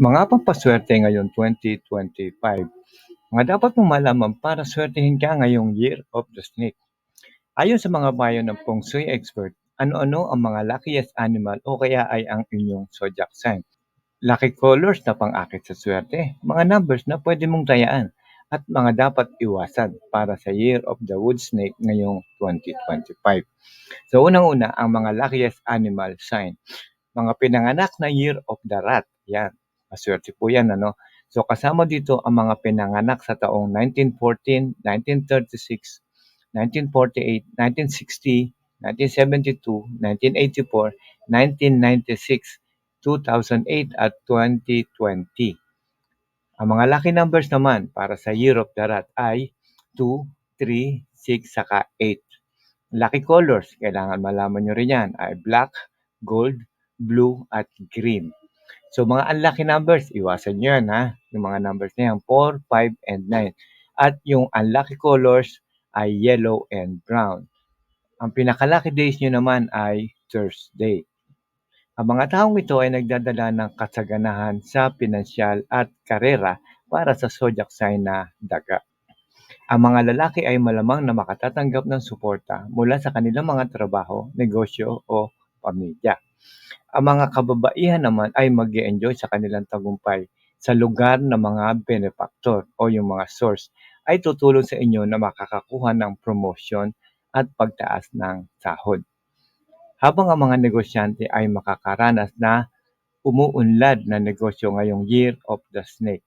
Mga pampaswerte ngayon 2025. Mga dapat mong malaman para swertehin ka ngayong Year of the Snake. Ayon sa mga bayo ng Feng Shui expert, ano-ano ang mga luckiest animal o kaya ay ang inyong zodiac sign. Lucky colors na pang-akit sa swerte, mga numbers na pwede mong tayaan, at mga dapat iwasan para sa Year of the Wood Snake ngayong 2025. So unang-una, ang mga luckiest animal sign. Mga pinanganak na Year of the Rat. Yan, Maswerte po yan, ano? So kasama dito ang mga pinanganak sa taong 1914, 1936, 1948, 1960, 1972, 1984, 1996, 2008 at 2020. Ang mga lucky numbers naman para sa Year of the Rat ay 2, 3, 6, saka 8. Lucky colors, kailangan malaman nyo rin yan, ay black, gold, blue, at green. So mga unlucky numbers, iwasan nyo yan ha. Yung mga numbers na yan, 4, 5, and 9. At yung unlucky colors ay yellow and brown. Ang pinaka-lucky days nyo naman ay Thursday. Ang mga taong ito ay nagdadala ng kasaganahan sa pinansyal at karera para sa zodiac sign na daga. Ang mga lalaki ay malamang na makatatanggap ng suporta mula sa kanilang mga trabaho, negosyo o pamilya. Ang mga kababaihan naman ay mag enjoy sa kanilang tagumpay sa lugar ng mga benefactor o yung mga source ay tutulong sa inyo na makakakuha ng promotion at pagtaas ng sahod. Habang ang mga negosyante ay makakaranas na umuunlad na negosyo ngayong Year of the Snake.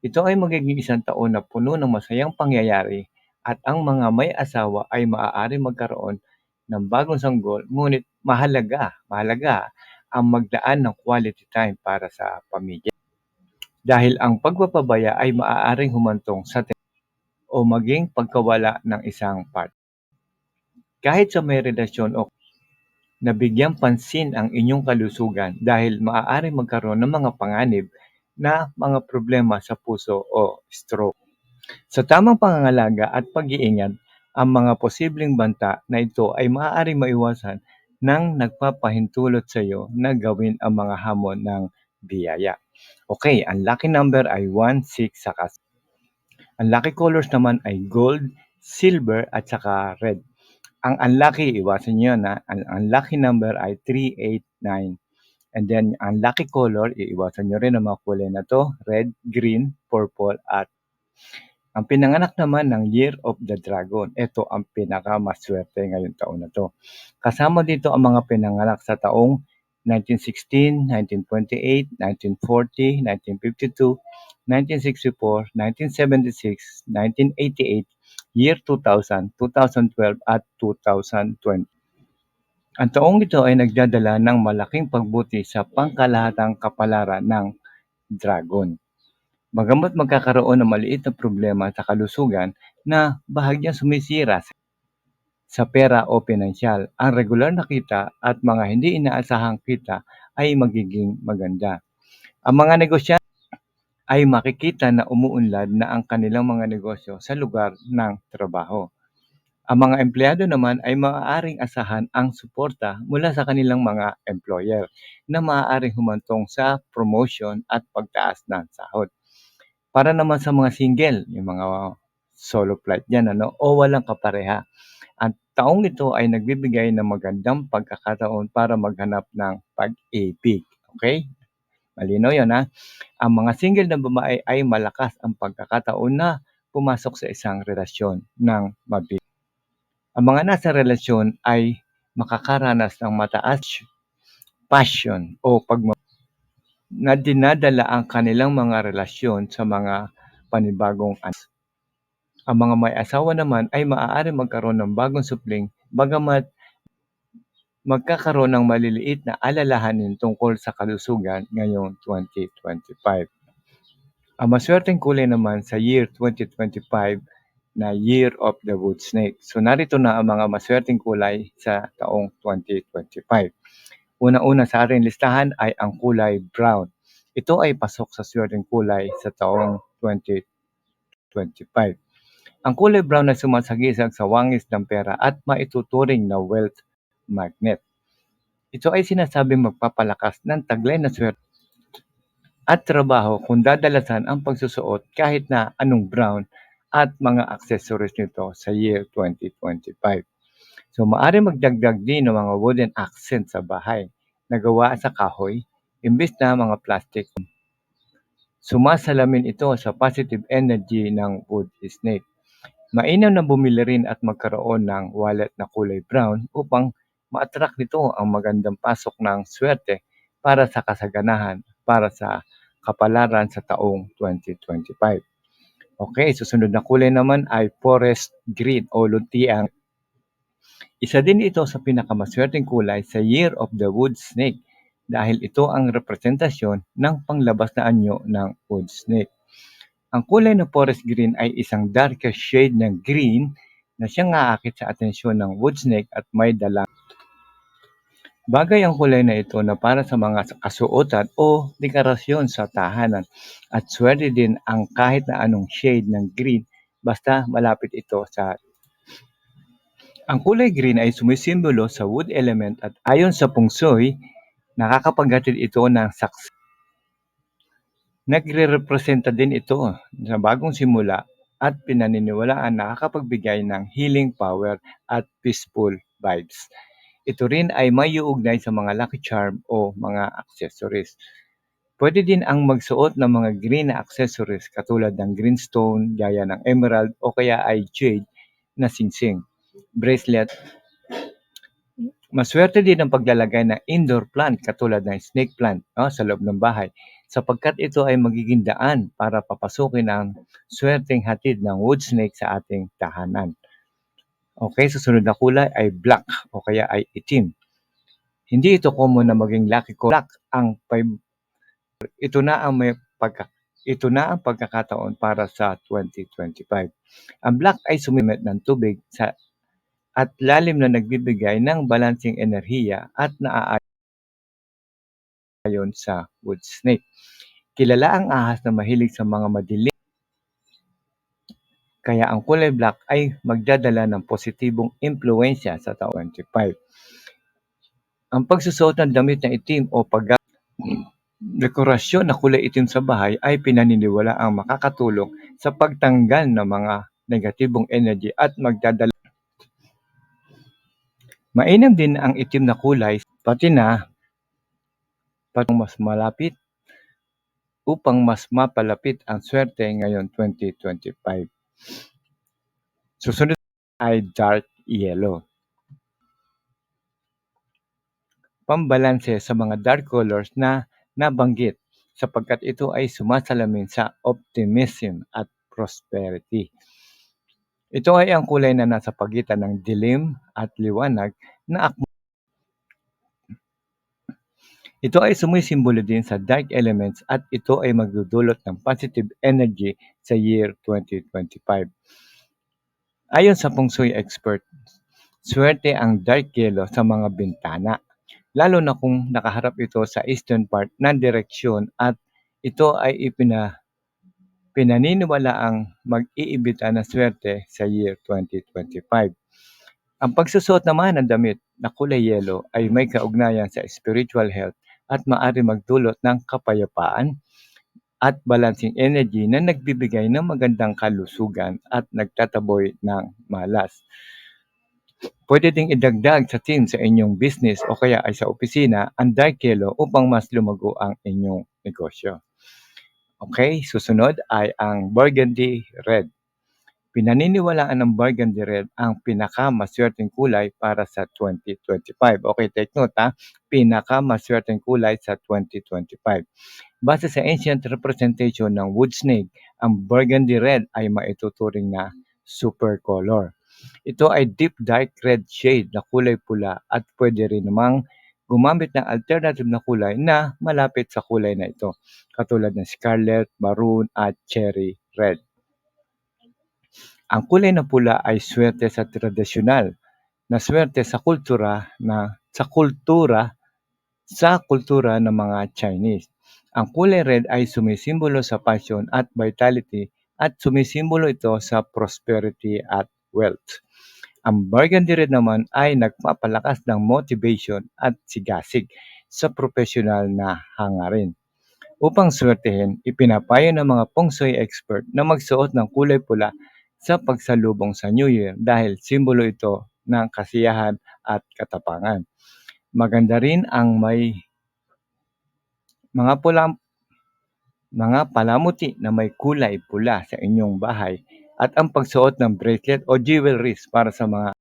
Ito ay magiging isang taon na puno ng masayang pangyayari at ang mga may asawa ay maaari magkaroon ng bagong sanggol, ngunit mahalaga, mahalaga ang magdaan ng quality time para sa pamilya. Dahil ang pagpapabaya ay maaaring humantong sa o maging pagkawala ng isang part. Kahit sa may relasyon o nabigyan pansin ang inyong kalusugan dahil maaaring magkaroon ng mga panganib na mga problema sa puso o stroke. Sa tamang pangangalaga at pag-iingat, ang mga posibleng banta na ito ay maaaring maiwasan nang nagpapahintulot sa iyo na gawin ang mga hamon ng biyaya. Okay, ang lucky number ay 1, 6, saka ang lucky colors naman ay gold, silver, at saka red. Ang unlucky, iwasan nyo na, ang unlucky number ay 3, 8, 9. And then, ang lucky color, iiwasan nyo rin ang mga kulay na to, red, green, purple, at ang pinanganak naman ng Year of the Dragon. Ito ang pinakamaswerte ngayong taon na to. Kasama dito ang mga pinanganak sa taong 1916, 1928, 1940, 1952, 1964, 1976, 1988, year 2000, 2012 at 2020. Ang taong ito ay nagdadala ng malaking pagbuti sa pangkalahatang kapalaran ng dragon. Bagamat magkakaroon ng maliit na problema sa kalusugan na bahagyang sumisira sa pera o pinansyal, ang regular na kita at mga hindi inaasahang kita ay magiging maganda. Ang mga negosyante ay makikita na umuunlad na ang kanilang mga negosyo sa lugar ng trabaho. Ang mga empleyado naman ay maaaring asahan ang suporta mula sa kanilang mga employer na maaaring humantong sa promotion at pagtaas ng sahod. Para naman sa mga single, yung mga solo flight dyan, ano, o walang kapareha. Ang taong ito ay nagbibigay ng magandang pagkakataon para maghanap ng pag-ibig. Okay? Malino yun ha. Ang mga single na babae ay malakas ang pagkakataon na pumasok sa isang relasyon ng mabig. Ang mga nasa relasyon ay makakaranas ng mataas passion o pagmamahal na dinadala ang kanilang mga relasyon sa mga panibagong anak. Ang mga may asawa naman ay maaari magkaroon ng bagong supling bagamat magkakaroon ng maliliit na alalahanin tungkol sa kalusugan ngayong 2025. Ang maswerteng kulay naman sa year 2025 na Year of the Wood Snake. So narito na ang mga maswerteng kulay sa taong 2025. Una-una sa ating listahan ay ang kulay brown. Ito ay pasok sa swerteng kulay sa taong 2025. Ang kulay brown ay sumasagisag sa wangis ng pera at maituturing na wealth magnet. Ito ay sinasabing magpapalakas ng taglay na swerte at trabaho kung dadalasan ang pagsusuot kahit na anong brown at mga accessories nito sa year 2025. So maaari magdagdag din ng mga wooden accent sa bahay na gawa sa kahoy imbis na mga plastic. Sumasalamin ito sa positive energy ng wood snake. Mainam na bumili rin at magkaroon ng wallet na kulay brown upang ma-attract nito ang magandang pasok ng swerte para sa kasaganahan para sa kapalaran sa taong 2025. Okay, susunod na kulay naman ay forest green o luntiang. Isa din ito sa pinakamaswerteng kulay sa Year of the Wood Snake dahil ito ang representasyon ng panglabas na anyo ng wood snake. Ang kulay ng forest green ay isang darker shade ng green na siyang aakit sa atensyon ng wood snake at may dalang Bagay ang kulay na ito na para sa mga kasuotan o dekorasyon sa tahanan at swerte din ang kahit na anong shade ng green basta malapit ito sa ang kulay green ay sumisimbolo sa wood element at ayon sa feng shui, nakakapaghatid ito ng success. Nagre-representa din ito sa bagong simula at pinaniniwalaan nakakapagbigay ng healing power at peaceful vibes. Ito rin ay may uugnay sa mga lucky charm o mga accessories. Pwede din ang magsuot ng mga green na accessories katulad ng green stone, gaya ng emerald o kaya ay jade na singsing, bracelet. Maswerte din ang paglalagay ng indoor plant katulad ng snake plant no, sa loob ng bahay sapagkat ito ay magiging daan para papasukin ang swerteng hatid ng wood snake sa ating tahanan. Okay, susunod na kulay ay black o kaya ay itim. Hindi ito common na maging lucky color. Black ang ito na ang may pagka ito na ang pagkakataon para sa 2025. Ang black ay sumimit ng tubig sa at lalim na nagbibigay ng balancing enerhiya at naaayon sa wood snake. Kilala ang ahas na mahilig sa mga madilim kaya ang kulay black ay magdadala ng positibong impluensya sa taon 25. Ang pagsusuot ng damit na itim o pag dekorasyon na kulay itim sa bahay ay pinaniniwala ang makakatulong sa pagtanggal ng mga negatibong energy at magdadala Mainam din ang itim na kulay pati na patong mas malapit upang mas mapalapit ang swerte ngayon 2025. Susunod ay dark yellow. Pambalanse sa mga dark colors na nabanggit sapagkat ito ay sumasalamin sa optimism at prosperity. Ito ay ang kulay na nasa pagitan ng dilim at liwanag na akma. Ito ay sumisimbolo din sa dark elements at ito ay magdudulot ng positive energy sa year 2025. Ayon sa feng shui expert, swerte ang dark yellow sa mga bintana, lalo na kung nakaharap ito sa eastern part ng direksyon at ito ay ipina, pinaniniwala ang mag-iibita ng swerte sa year 2025. Ang pagsusuot naman ng damit na kulay yellow ay may kaugnayan sa spiritual health at maari magdulot ng kapayapaan, at balancing energy na nagbibigay ng magandang kalusugan at nagtataboy ng malas. Pwede ding idagdag sa team sa inyong business o kaya ay sa opisina ang dark yellow upang mas lumago ang inyong negosyo. Okay, susunod ay ang burgundy red. Pinaniniwalaan ng burgundy red ang pinakamaswerteng kulay para sa 2025. Okay, take note ha, pinakamaswerteng kulay sa 2025. Base sa ancient representation ng wood snake, ang burgundy red ay maituturing na super color. Ito ay deep dark red shade na kulay pula at pwede rin namang gumamit ng alternative na kulay na malapit sa kulay na ito, katulad ng scarlet, maroon at cherry red. Ang kulay na pula ay swerte sa tradisyonal na swerte sa kultura na sa kultura sa kultura ng mga Chinese. Ang kulay red ay sumisimbolo sa passion at vitality at sumisimbolo ito sa prosperity at wealth. Ang burgundy red naman ay nagpapalakas ng motivation at sigasig sa professional na hangarin. Upang swertehin, ipinapayo ng mga feng shui expert na magsuot ng kulay pula sa pagsalubong sa New Year dahil simbolo ito ng kasiyahan at katapangan. Maganda rin ang may mga pula mga palamuti na may kulay pula sa inyong bahay at ang pagsuot ng bracelet o jewelries para sa mga